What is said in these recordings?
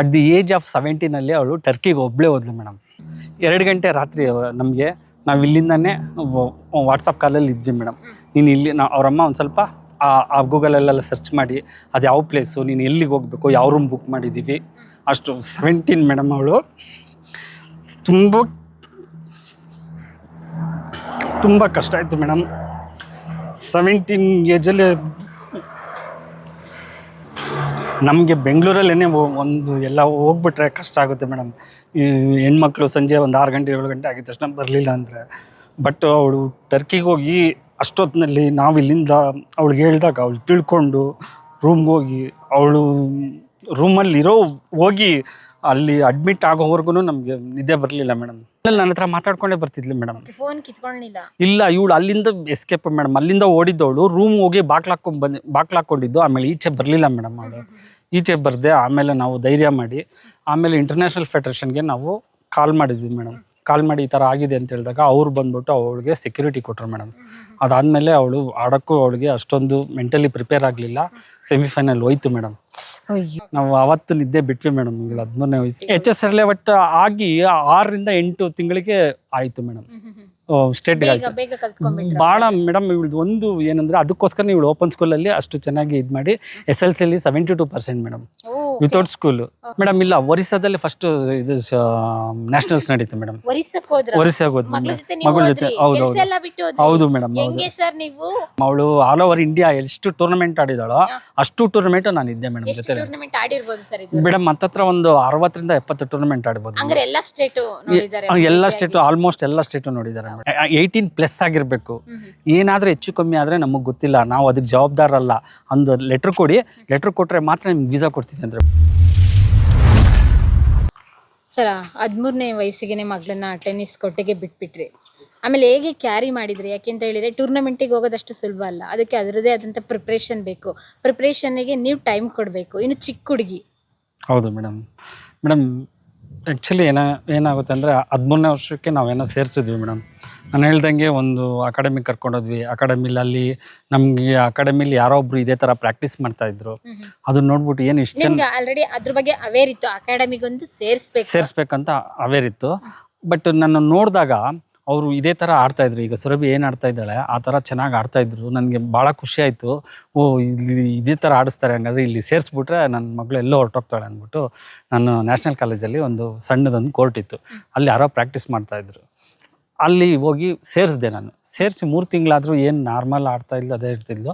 At the age of ಸೆವೆಂಟೀನಲ್ಲಿ ಅವಳು ಟರ್ಕಿಗೆ ಒಬ್ಬಳೇ ಹೋದ್ಲು ಮೇಡಮ್ ಎರಡು ಗಂಟೆ ರಾತ್ರಿ ನಮಗೆ ನಾವು ಇಲ್ಲಿಂದನೇ ವಾಟ್ಸಪ್ ಕಾಲಲ್ಲಿ ಇದ್ವಿ ಮೇಡಮ್ ನೀನು ಇಲ್ಲಿ, ನಾ ಅವರಮ್ಮ ಒಂದು ಸ್ವಲ್ಪ, ಆ ಗೂಗಲಲ್ಲೆಲ್ಲ ಸರ್ಚ್ ಮಾಡಿ, ಅದು ಯಾವ ಪ್ಲೇಸು ನೀನು ಎಲ್ಲಿಗೆ ಹೋಗಬೇಕು, ಯಾವ ರೂಮ್ ಬುಕ್ ಮಾಡಿದ್ದೀವಿ ಅಷ್ಟು ಸೆವೆಂಟೀನ್ ಮೇಡಮ್ ಅವಳು. ತುಂಬ ತುಂಬ ಕಷ್ಟ ಆಯಿತು ಮೇಡಮ್ ಸೆವೆಂಟೀನ್ ಏಜಲ್ಲಿ ನಮಗೆ ಬೆಂಗಳೂರಲ್ಲೇ ಒಂದು ಎಲ್ಲ ಹೋಗ್ಬಿಟ್ರೆ ಕಷ್ಟ ಆಗುತ್ತೆ ಮೇಡಮ್. ಈ ಹೆಣ್ಮಕ್ಳು ಸಂಜೆ ಒಂದು ಆರು ಗಂಟೆ ಏಳು ಗಂಟೆ ಆಗಿದ ತಕ್ಷಣ ಬರಲಿಲ್ಲ ಅಂದರೆ. ಬಟ್ ಅವಳು ಟರ್ಕಿಗೆ ಹೋಗಿ ಅಷ್ಟೊತ್ತಿನಲ್ಲಿ ನಾವು ಇಲ್ಲಿಂದ ಅವಳಿಗೆ ಹೇಳಿದಾಗ ಅವಳು ತಿಳ್ಕೊಂಡು ರೂಮ್ಗೆ ಹೋಗಿ ಅವಳು ರೂಮಲ್ಲಿ ಇರೋ ಹೋಗಿ ಅಲ್ಲಿ ಅಡ್ಮಿಟ್ ಆಗೋವರೆಗೂ ನಮಗೆ ನಿದ್ದೆ ಬರಲಿಲ್ಲ ಮೇಡಮ್. ನನ್ನ ಹತ್ರ ಮಾತಾಡ್ಕೊಂಡೇ ಬರ್ತಿದ್ಲಿ ಮೇಡಮ್. ಫೋನ್ ಕಿತ್ಕೊಳ್ಳಿಲ್ಲ ಇಲ್ಲ ಇವಳು ಅಲ್ಲಿಂದ ಎಸ್ಕೇಪ್ ಮೇಡಮ್. ಅಲ್ಲಿಂದ ಓಡಿದ್ದವಳು ರೂಮ್ ಹೋಗಿ ಬಾಕ್ಲಾಕೊಂಡ್ ಬಂದು ಬಾಕ್ಲಾಕೊಂಡಿದ್ದು ಆಮೇಲೆ ಈಚೆ ಬರಲಿಲ್ಲ ಮೇಡಮ್ ಅವಳು. ಈಚೆ ಬರ್ದೆ ಆಮೇಲೆ ನಾವು ಧೈರ್ಯ ಮಾಡಿ ಆಮೇಲೆ ಇಂಟರ್ನ್ಯಾಷನಲ್ ಫೆಡರೇಷನ್ಗೆ ನಾವು ಕಾಲ್ ಮಾಡಿದ್ವಿ ಮೇಡಮ್ ಕಾಲ್ ಮಾಡಿ ಈ ಥರ ಆಗಿದೆ ಅಂತ ಹೇಳಿದಾಗ ಅವ್ರು ಬಂದ್ಬಿಟ್ಟು ಅವಳಿಗೆ ಸೆಕ್ಯೂರಿಟಿ ಕೊಟ್ಟರು ಮೇಡಮ್ ಅದಾದಮೇಲೆ ಅವಳು ಆಡೋಕ್ಕೂ ಅವಳಿಗೆ ಅಷ್ಟೊಂದು ಮೆಂಟಲಿ ಪ್ರಿಪೇರ್ ಆಗಲಿಲ್ಲ. ಸೆಮಿಫೈನಲ್ ಹೋಯ್ತು ಮೇಡಮ್ ನಾವು ಅವತ್ತು ನಿದ್ದೆ ಬಿಟ್ವಿ ಮೇಡಮ್ ಹದಿಮೂರನೇ ವಯಸ್ಸು ಎಚ್ ಎಸ್ ಎಲ್ ಒಟ್ಟು ಆಗಿ ಆರರಿಂದ ಎಂಟು ತಿಂಗಳಿಗೆ ಆಯಿತು ಮೇಡಮ್ ಕಲ್ತ್ಕೊಂಡ್ಬಿಟ್ರ. ಭಾಳ ಮೇಡಮ್ ಇವಳದು ಒಂದು ಏನಂದ್ರೆ ಅದಕ್ಕೋಸ್ಕರ ಇವಳು ಓಪನ್ ಸ್ಕೂಲಲ್ಲಿ ಅಷ್ಟು ಚೆನ್ನಾಗಿ ಇದು ಮಾಡಿ S L C seventy two percent madam without school madam ಇಲ್ಲ ಒರಿಸ್ಸಾದಲ್ಲಿ ಫಸ್ಟ್ ಇದು ನ್ಯಾಷನಲ್ಸ್ ನಡೀತು ಮೇಡಮ್. ಒರಿಸ್ಸಾಗ ಹೋದ್ ಮಗಳ ಮೇಡಮ್. ಜೊತೆ ಮಗಳ ಜೊತೆ ಹೌದು ಹೌದು. ಮೇಡಮ್ ನೀವು? ಅವಳು ಆಲ್ ಓವರ್ ಇಂಡಿಯಾ ಎಷ್ಟು ಟೂರ್ನಮೆಂಟ್ ಆಡಿದಾಳೋ ಅಷ್ಟು ಟೂರ್ನಮೆಂಟ್ ನಾನು ಇದ್ದೆ ಮೇಡಮ್ ಜೊತೆ ಮೇಡಮ್ ಹತ್ತತ್ರ ಒಂದು ಅರವತ್ತರಿಂದ ಎಪ್ಪತ್ತು ಟೂರ್ನಮೆಂಟ್ ಆಡ್ಬೋದು. ಸ್ಟೇಟ್ ಎಲ್ಲ ಸ್ಟೇಟು ಆಲ್ಮೋಸ್ಟ್ ಎಲ್ಲ ಸ್ಟೇಟ್ ನೋಡಿದ್ದಾರೆ ಏಯ್ಟೀನ್ ಪ್ಲಸ್ ಆಗಿರಬೇಕು. ಏನಾದರೂ ಹೆಚ್ಚು ಕಮ್ಮಿ ಆದರೆ ನಮಗೆ ಗೊತ್ತಿಲ್ಲ. ನಾವು ಅದಕ್ಕೆ ಜವಾಬ್ದಾರಲ್ಲ ಒಂದು ಲೆಟ್ರ್ ಕೊಡಿ. ಲೆಟ್ರ್ ಕೊಟ್ಟರೆ ಮಾತ್ರ ನಿಮ್ಗೆ ವೀಸಾ ಕೊಡ್ತೀವಿ ಅಂದರೆ. ಸರ ಹದಿಮೂರನೇ ವಯಸ್ಸಿಗೆ ಮಗಳನ್ನ ಟೆನ್ನಿಸ್ ಕೊಟ್ಟಿಗೆ ಬಿಟ್ಬಿಟ್ರಿ. ಆಮೇಲೆ ಹೇಗೆ ಕ್ಯಾರಿ ಮಾಡಿದ್ರಿ? ಯಾಕೆಂತ ಹೇಳಿದ್ರೆ ಟೂರ್ನಮೆಂಟಿಗೆ ಹೋಗೋದಷ್ಟು ಸುಲಭ ಅಲ್ಲ. ಅದಕ್ಕೆ ಅದರದೇ ಆದಂಥ ಪ್ರಿಪ್ರೇಷನ್ ಬೇಕು. ಪ್ರಿಪ್ರೇಷನ್ಗೆ ನೀವು ಟೈಮ್ ಕೊಡಬೇಕು. ಇನ್ನು ಚಿಕ್ಕ ಹುಡುಗಿ. ಹೌದು ಮೇಡಮ್ ಮೇಡಮ್ ಆ್ಯಕ್ಚುಲಿ ಏನ ಏನಾಗುತ್ತೆ ಅಂದರೆ ಹದಿಮೂರನೇ ವರ್ಷಕ್ಕೆ ನಾವೇನೋ ಸೇರಿಸಿದ್ವಿ ಮೇಡಮ್ ನಾನು ಹೇಳ್ದಂಗೆ ಒಂದು ಅಕಾಡೆಮಿ ಕರ್ಕೊಂಡೋದ್ವಿ. ಅಕಾಡೆಮಿಲಿ ಅಲ್ಲಿ ನಮಗೆ ಅಕಾಡೆಮಿಲಿ ಯಾರೋ ಒಬ್ರು ಇದೇ ಥರ ಪ್ರಾಕ್ಟೀಸ್ ಮಾಡ್ತಾ ಇದ್ರು. ಅದನ್ನ ನೋಡ್ಬಿಟ್ಟು ಏನು ಇಷ್ಟ ನಿಮ್ಗೆ ಆಲ್ರೆಡಿ ಅದ್ರ ಬಗ್ಗೆ ಅವೇರ್ ಇತ್ತು. ಅಕಾಡೆಮಿಗೊಂದು ಸೇರಿಸ್ಬೇಕು. ಸೇರಿಸ್ಬೇಕಂತ ಅವೇರಿತ್ತು ಬಟ್ ನಾನು ನೋಡಿದಾಗ ಅವರು ಇದೇ ಥರ ಆಡ್ತಾಯಿದ್ರು ಈಗ ಸುರಭಿ ಏನು ಆಡ್ತಾ ಇದ್ದಾಳೆ, ಆ ಥರ ಚೆನ್ನಾಗಿ ಆಡ್ತಾಯಿದ್ರು ನನಗೆ ಭಾಳ ಖುಷಿ ಆಯಿತು. ಓ, ಇಲ್ಲಿ ಇದೇ ಥರ ಆಡಿಸ್ತಾರೆ ಹಂಗಾದ್ರೆ ಇಲ್ಲಿ ಸೇರಿಸ್ಬಿಟ್ರೆ ನನ್ನ ಮಗಳು ಎಲ್ಲೋ ಹೊರಟೋಗ್ತಾಳೆ ಅಂದ್ಬಿಟ್ಟು ನಾನು ನ್ಯಾಷನಲ್ ಕಾಲೇಜಲ್ಲಿ ಒಂದು ಸಣ್ಣದೊಂದು ಕೋರ್ಟ್ ಇತ್ತು. ಅಲ್ಲಿ ಯಾರೋ ಪ್ರಾಕ್ಟೀಸ್ ಮಾಡ್ತಾಯಿದ್ರು ಅಲ್ಲಿ ಹೋಗಿ ಸೇರಿಸ್ದೆ ನಾನು. ಸೇರಿಸಿ ಮೂರು ತಿಂಗಳಾದರೂ ಏನು ನಾರ್ಮಲ್ ಆಡ್ತಾ ಇಲ್ಲ ಅದೇ ಇರ್ತಿದ್ಲು.